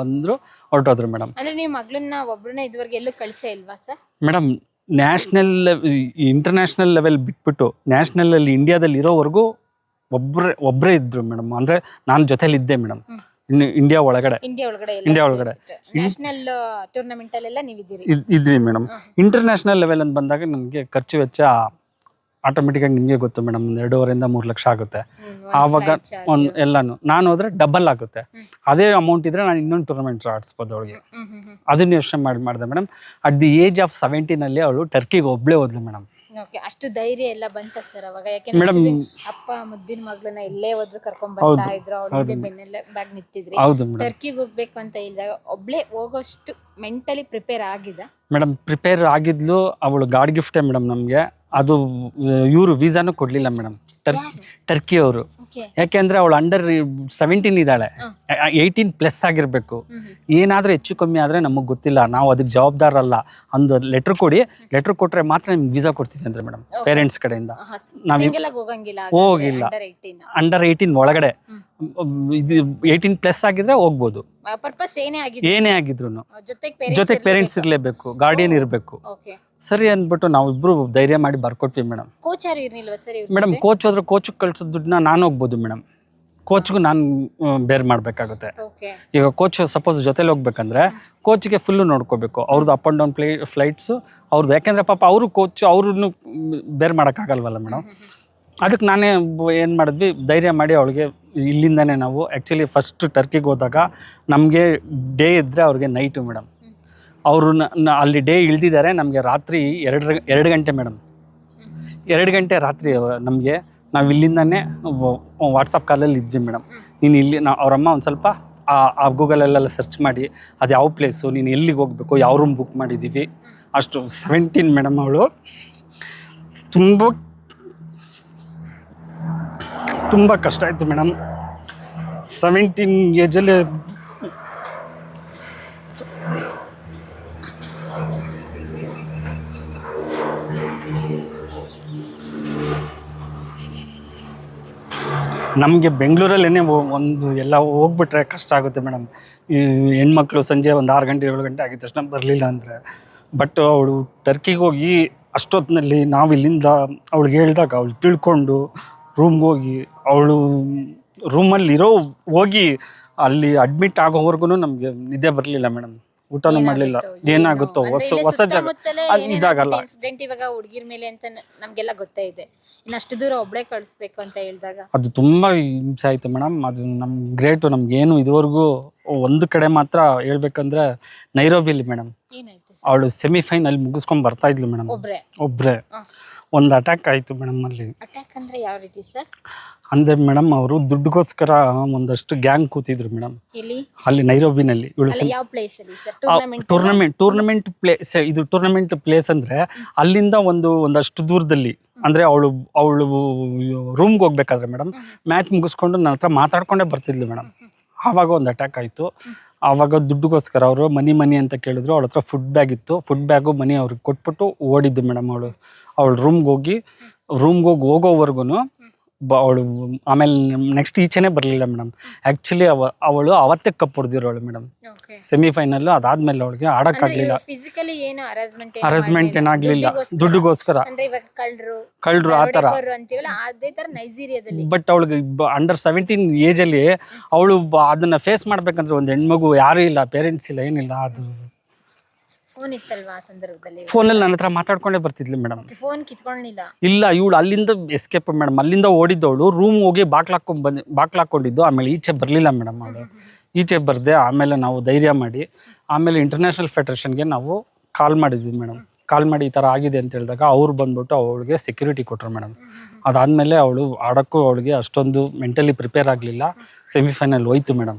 ಬಂದ್ರು ಹೊರಟೋದ್ರು ಮೇಡಮ್. ಅಂದ್ರೆ ನೀವು ಮಗಳನ್ನ ಒಬ್ರನ್ನ ಇದುವರೆಗೆ ಎಲ್ಲೂ ಕಳ್ಸೇ ಇಲ್ವಾ sir? Madam national international level ಬಿಟ್ಬಿಟ್ಟು ನ್ಯಾಷನಲ್ ಅಲ್ಲಿ ಇಂಡಿಯಾದಲ್ಲಿ ಇರೋವರೆಗೂ ಒಬ್ಬರೇ ಒಬ್ಬರೇ ಇದ್ರು ಮೇಡಮ್ ಅಂದ್ರೆ ನಾನು ಜೊತೆಲಿದ್ದೆ ಮೇಡಮ್. ಇನ್ನು ಇಂಡಿಯಾ ಒಳಗಡೆ. ಇಂಡಿಯಾ ಒಳಗಡೆ ಇಂಡಿಯಾ ಒಳಗಡೆ. ನ್ಯಾಷನಲ್ ಟೂರ್ನಮೆಂಟ್ ಅಲ್ಲೆಲ್ಲ ನೀವಿದ್ದೀರಿ. ಇದ್- ಇದ್ವಿ ಮೇಡಮ್ ಇಂಟರ್ನ್ಯಾಷನಲ್ ಲೆವೆಲ್ ಅಂತ ಬಂದಾಗ ನನಗೆ ಖರ್ಚು ವೆಚ್ಚ ಆಟೋಮೆಟಿಕ್ಕಾಗಿ ನಿಮಗೆ ಗೊತ್ತು ಮೇಡಮ್ ಒಂದು ಎರಡೂವರೆಯಿಂದ ಮೂರು ಲಕ್ಷ ಆಗುತ್ತೆ. ಆವಾಗ ಒಂದು ಎಲ್ಲಾನು. ನಾನು ಹೋದ್ರೆ ಡಬಲ್ ಆಗುತ್ತೆ. ಹ್ಮ್. ಅದೇ ಅಮೌಂಟ್ ಇದ್ರೆ ನಾನು ಇನ್ನೊಂದು ಟೂರ್ನಮೆಂಟ್ ಆಡಿಸ್ಬೋದು ಅವಳಿಗೆ. ಅದನ್ನ ಯೋಚನೆ ಮಾಡಿ ಮಾಡಿದೆ madam at the age of ಸೆವೆಂಟೀನಲ್ಲಿ ಅವಳು ಟರ್ಕಿಗೆ ಒಬ್ಳೇ ಹೋದ್ಲು ಮೇಡಮ್ ಓಕೆ ಅಷ್ಟು ಧೈರ್ಯ ಎಲ್ಲ ಬಂತ ಸರ್ ಅವಾಗ? ಮೇಡಮ್ ಯಾಕೆಂದ್ರೆ ಅಪ್ಪ ಮುದ್ದಿನ ಮಗಳನ್ನ ಇಲ್ಲೇ ಹೋದ್ರು ಕರ್ಕೊಂಡ್ ಬರ್ತಾ ಇದ್ರು ಅವ್ರ ಹೌದು. ಬೆನ್ನೆಲ್ಲ ಬ್ಯಾಗ್ ನಿಂತಿದ್ರಿ. ಹೌದು ಮೇಡಮ್. ಟರ್ಕಿಗೆ ಹೋಗ್ಬೇಕು ಅಂತ ಹೇಳಿದಾಗ ಒಬ್ಳೆ ಹೋಗೋಷ್ಟು ಮೆಂಟಲಿ ಪ್ರಿಪೇರ್ ಆಗಿದ ಮೇಡಮ್ ಪ್ರಿಪೇರ್ ಆಗಿದ್ಲು ಅವಳು ಗಾಡ್ ಗಿಫ್ಟೇ ಮೇಡಮ್ ನಮಗೆ. ಅದು ಇವರು ವೀಸಾನು ಕೊಡಲಿಲ್ಲ ಮೇಡಮ್. ಟರ್ಕಿ ಟರ್ಕಿ ಅವರು. ಯಾಕೆಂದ್ರೆ ಅವಳು ಅಂಡರ್ ಸೆವೆಂಟೀನ್ ಇದ್ದಾಳೆ. ಏಯ್ಟೀನ್ ಪ್ಲಸ್ ಆಗಿರಬೇಕು. ಏನಾದರೂ ಹೆಚ್ಚು ಕಮ್ಮಿ ಆದರೆ ನಮಗೆ ಗೊತ್ತಿಲ್ಲ. ನಾವು ಅದಕ್ಕೆ ಜವಾಬ್ದಾರಲ್ಲ ಒಂದು ಲೆಟ್ರ್ ಕೊಡಿ. ಲೆಟ್ರ್ ಕೊಟ್ಟರೆ ಮಾತ್ರ ನಿಮ್ಗೆ ವೀಸಾ ಕೊಡ್ತೀವಿ ಅಂದ್ರೆ ಮೇಡಮ್. ಪೇರೆಂಟ್ಸ್ ಕಡೆಯಿಂದ. ನಾವು ಹೋಗಿಲ್ಲ. ಅಂಡರ್ ಏಯ್ಟೀನ್ ಒಳಗಡೆ. ಇದು ಏಯ್ಟೀನ್ ಪ್ಲಸ್ ಆಗಿದ್ರೆ ಹೋಗ್ಬೋದು. ಪರ್ಪಸ್ ಏನೇ ಆಗಿದೆ ಏನೇ ಆಗಿದ್ರು ಜೊತೆಗೆ ಪೇರೆಂಟ್ಸ್ ಇರಲೇಬೇಕು. ಗಾರ್ಡಿಯನ್ ಇರಬೇಕು. ಸರಿ ಅಂದ್ಬಿಟ್ಟು ನಾವಿಬ್ರು ಧೈರ್ಯ ಮಾಡಿ ಬರ್ಕೊಡ್ತೀವಿ ಮೇಡಮ್ ಕೋಚರ್ ಯಾರು ಇರ್ಲಿಲ್ವಾ ಸರ್ ಮೇಡಮ್ ಕೋಚ್ ಹೋದ್ರೆ ಕೋಚಿಗೆ ಕಳ್ಸೋ ದುಡ್ಡನ್ನ ನಾನು ಹೋಗ್ಬೋದು ಮೇಡಮ್ ಕೋಚ್ಗೂ ನಾನು ಬೇರೆ ಮಾಡಬೇಕಾಗುತ್ತೆ. ಈಗ ಕೋಚ್ ಸಪೋಸ್ ಜೊತೆಲಿ ಹೋಗ್ಬೇಕಂದ್ರೆ ಕೋಚ್ಗೆ ಫುಲ್ಲು ನೋಡ್ಕೋಬೇಕು. ಅವ್ರದ್ದು up and down play flights ಅವ್ರದ್ದು ಯಾಕೆಂದರೆ ಪಾಪ ಅವರು ಕೋಚ್ ಅವ್ರನ್ನು ಬೇರೆ ಮಾಡೋಕ್ಕಾಗಲ್ವಲ್ಲ ಮೇಡಮ್ ಅದಕ್ಕೆ ನಾನೇ ಏನು ಮಾಡಿದ್ವಿ, ಧೈರ್ಯ ಮಾಡಿ ಅವಳಿಗೆ ಇಲ್ಲಿಂದನೇ ನಾವು. ಆ್ಯಕ್ಚುಲಿ ಫಸ್ಟ್ ಟರ್ಕಿಗೆ ಹೋದಾಗ ನಮಗೆ ಡೇ ಇದ್ದರೆ ಅವ್ರಿಗೆ ನೈಟು ಮೇಡಮ್ ಅವರು ಅಲ್ಲಿ ಡೇ ಇಳ್ದಿದ್ದಾರೆ, ನಮಗೆ ರಾತ್ರಿ ಎರಡು ಎರಡು ಗಂಟೆ ಮೇಡಮ್ ಎರಡು ಗಂಟೆ ರಾತ್ರಿ ನಮಗೆ. ನಾವು ಇಲ್ಲಿಂದನೇ ವಾಟ್ಸಪ್ ಕಾಲಲ್ಲಿ ಇದ್ವಿ ಮೇಡಮ್ ನೀನು ಇಲ್ಲಿ ನಾ ಅವರಮ್ಮ ಒಂದು ಸ್ವಲ್ಪ ಆ ಆ ಗೂಗಲಲ್ಲೆಲ್ಲ ಸರ್ಚ್ ಮಾಡಿ, ಅದು ಯಾವ ಪ್ಲೇಸು ನೀನು ಎಲ್ಲಿಗೆ ಹೋಗಬೇಕು, ಯಾವ ರೂಮ್ ಬುಕ್ ಮಾಡಿದ್ದೀವಿ ಅಷ್ಟು ಸೆವೆಂಟೀನ್ ಮೇಡಮ್ ಅವಳು. ತುಂಬ ತುಂಬ ಕಷ್ಟ ಆಯಿತು ಮೇಡಮ್ ಸೆವೆಂಟೀನ್ ಏಜಲ್ಲಿ ನಮಗೆ ಬೆಂಗಳೂರಲ್ಲೇ ಒಂದು ಎಲ್ಲ ಹೋಗ್ಬಿಟ್ರೆ ಕಷ್ಟ ಆಗುತ್ತೆ ಮೇಡಮ್ ಈ ಹೆಣ್ಮಕ್ಳು ಸಂಜೆ ಒಂದು ಆರು ಗಂಟೆ, ಏಳು ಗಂಟೆ ಆಗಿದ ತಕ್ಷಣ ಬರಲಿಲ್ಲ ಅಂದರೆ. ಬಟ್ ಅವಳು ಟರ್ಕಿಗೆ ಹೋಗಿ ಅಷ್ಟೊತ್ತಿನಲ್ಲಿ ನಾವು ಇಲ್ಲಿಂದ ಅವಳಿಗೆ ಹೇಳಿದಾಗ ಅವಳು ತಿಳ್ಕೊಂಡು ರೂಮ್ಗೆ ಹೋಗಿ ಅವಳು ರೂಮಲ್ಲಿರೋ ಹೋಗಿ ಅಲ್ಲಿ ಅಡ್ಮಿಟ್ ಆಗೋವರೆಗೂ ನಮಗೆ ನಿದ್ದೆ ಬರಲಿಲ್ಲ ಮೇಡಮ್ ಊಟನೂ ಮಾಡಲಿಲ್ಲ. ಏನಾಗುತ್ತೋ ಹೊಸ ಹೊಸ ಜಾಗ. ಅದ್ ಇದಾಗಲ್ಲ. ಇನ್ಸಿಡೆಂಟ್ ಇವಾಗ ಹುಡುಗಿರ ಮೇಲೆ ಅಂತ ನಮಗೆಲ್ಲ ನಮ್ಗೆಲ್ಲ ಗೊತ್ತೇ ಇದೆ. ಇನ್ನು ಅಷ್ಟು ದೂರ ಒಬ್ಳೆ ಕಳಿಸ್ಬೇಕು ಅಂತ ಹೇಳಿದಾಗ. ಅದು ತುಂಬ ಹಿಂಸೆ ಆಯಿತು ಮೇಡಮ್ ಅದು ನಮ್ಮ ಗ್ರೇಟು ಏನು ಇದುವರೆಗೂ ಒಂದು ಕಡೆ ಮಾತ್ರ ಹೇಳ್ಬೇಕಂದ್ರೆ ನೈರೋಬಿಲಿ ಮೇಡಮ್. ಏನಾಯ್ತು ಸರ್? ಅವಳು ಸೆಮಿಫೈನಲ್ ಮುಗಿಸ್ಕೊಂಡು ಬರ್ತಾ ಇದ್ಲು ಮೇಡಮ್. ಒಬ್ರೆ? ಒಬ್ಬರೇ ಹ. ಒಂದು ಅಟ್ಯಾಕ್ ಆಯ್ತು ಮೇಡಮ್ ಅಲ್ಲಿ. ಅಟ್ಯಾಕ್ ಅಂದ್ರೆ ಯಾವ ರೀತಿ ಸರ್? ಅಂದ್ರೆ ಮೇಡಮ್ ಅವರು ದುಡ್ಡುಗೋಸ್ಕರ ಒಂದಷ್ಟು ಗ್ಯಾಂಗ್ ಕೂತಿದ್ರು ಮೇಡಮ್. ಅಲ್ಲಿ ನೈರೋಬಿನಲ್ಲಿ. ಇವಳು ಅಲ್ಲ ಯಾವ ಪ್ಲೇಸ್ ಅಲ್ಲಿ sir? Tournament tournament tournament place ಇದು ಟೂರ್ನಮೆಂಟ್ ಪ್ಲೇಸ್ ಅಂದ್ರೆ ಅಲ್ಲಿಂದ ಒಂದು ಒಂದಷ್ಟು ದೂರದಲ್ಲಿ. ಅಂದ್ರೆ ಅವಳು ಅವಳು ರೂಮ್ಗೆ ಹೋಗ್ಬೇಕಾದ್ರೆ ಮೇಡಮ್ ಮ್ಯಾಚ್ ಮುಗಿಸ್ಕೊಂಡು ನನ್ನ ಹತ್ರ ಮಾತಾಡ್ಕೊಂಡೇ ಬರ್ತಿದ್ಲು ಮೇಡಮ್. ಆವಾಗ ಒಂದು ಅಟ್ಯಾಕ್ ಆಯಿತು. ಆವಾಗ ದುಡ್ಡುಗೋಸ್ಕರ ಅವರು ಮನಿ ಮನಿ ಅಂತ ಕೇಳಿದ್ರು ಅವಳ ಹತ್ರ ಫುಡ್ ಬ್ಯಾಗ್ ಇತ್ತು. ಫುಡ್ ಬ್ಯಾಗು ಮನಿ ಅವ್ರಿಗೆ ಕೊಟ್ಬಿಟ್ಟು ಓಡಿದ್ದು ಮೇಡಮ್ ಅವಳು. ಅವಳು ರೂಮ್ಗೆ ಹೋಗಿ ರೂಮ್ಗೆ ಹೋಗಿ ಹೋಗೋವರೆಗೂ ಬ ಅವಳು ಆಮೇಲೆ ನೆಕ್ಸ್ಟ್ ಈಚೆನೇ ಬರಲಿಲ್ಲ ಮೇಡಮ್ ಆ್ಯಕ್ಚುಲಿ ಅವ ಅವಳು ಅವತ್ತೇ ಕಪ್ ಹೊಡೆದಿರೋಳು ಮೇಡಮ್ ಸೆಮಿಫೈನಲ್ಲು ಸೆಮಿಫೈನಲ್ ಅದಾದ್ಮೇಲೆ ಅವಳಿಗೆ ಆಡೋಕ್ಕಾಗಲಿಲ್ಲ ಫಿಸಿಕಲಿ ಏನು ಅರೇಂಜ್ಮೆಂಟ್ ಹರಾಸ್ಮೆಂಟ್ ಏನಾಗಲಿಲ್ಲ. ದುಡ್ಡುಗೋಸ್ಕರ? ಕಳ್ಳರು ಆ ಥರ. ಬಟ್ ಅವಳಿಗೆ ಅಂಡರ್ ಸೆವೆಂಟೀನ್ ಏಜಲ್ಲಿ ಅವಳು ಅದನ್ನ ಫೇಸ್ ಮಾಡ್ಬೇಕಂದ್ರೆ ಒಂದು ಹೆಣ್ಮಗು ಯಾರೂ ಇಲ್ಲ ಪೇರೆಂಟ್ಸ್ ಇಲ್ಲ ಏನಿಲ್ಲ ಅದು ಫೋನ್ ಇತ್ತಲ್ವಾ ಆ ಸಂದರ್ಭದಲ್ಲಿ? ಫೋನಲ್ಲಿ ನನ್ನ ಹತ್ರ ಮಾತಾಡ್ಕೊಂಡೇ ಬರ್ತಿದ್ಲು ಮೇಡಮ್ ಫೋನ್ ಕಿತ್ಕೊಳ್ಳಿಲ್ಲ ಇಲ್ಲ ಇವಳು ಅಲ್ಲಿಂದ ಎಸ್ಕೇಪ್ ಮೇಡಮ್ ಅಲ್ಲಿಂದ ಓಡಿದ್ದವಳು ರೂಮ್ ಹೋಗಿ ಬಾಕ್ಲಾಕೊಂಡ್ ಬಂದು ಬಾಕ್ಲಾಕೊಂಡಿದ್ದು ಆಮೇಲೆ ಈಚೆ ಬರಲಿಲ್ಲ ಮೇಡಮ್ ಅವಳು. ಈಚೆ ಬರ್ದೆ ಆಮೇಲೆ ನಾವು ಧೈರ್ಯ ಮಾಡಿ ಆಮೇಲೆ ಇಂಟರ್ನ್ಯಾಷನಲ್ ಫೆಡರೇಷನ್ಗೆ ನಾವು ಕಾಲ್ ಮಾಡಿದ್ವಿ ಮೇಡಮ್ ಕಾಲ್ ಮಾಡಿ ಈ ಥರ ಆಗಿದೆ ಅಂತ ಹೇಳಿದಾಗ ಅವ್ರು ಬಂದ್ಬಿಟ್ಟು ಅವಳಿಗೆ ಸೆಕ್ಯೂರಿಟಿ ಕೊಟ್ಟರು ಮೇಡಮ್ ಅದಾದಮೇಲೆ ಅವಳು ಆಡೋಕ್ಕೂ ಅವಳಿಗೆ ಅಷ್ಟೊಂದು ಮೆಂಟಲಿ ಪ್ರಿಪೇರ್ ಆಗಲಿಲ್ಲ. ಸೆಮಿಫೈನಲ್ ಹೋಯ್ತು ಮೇಡಮ್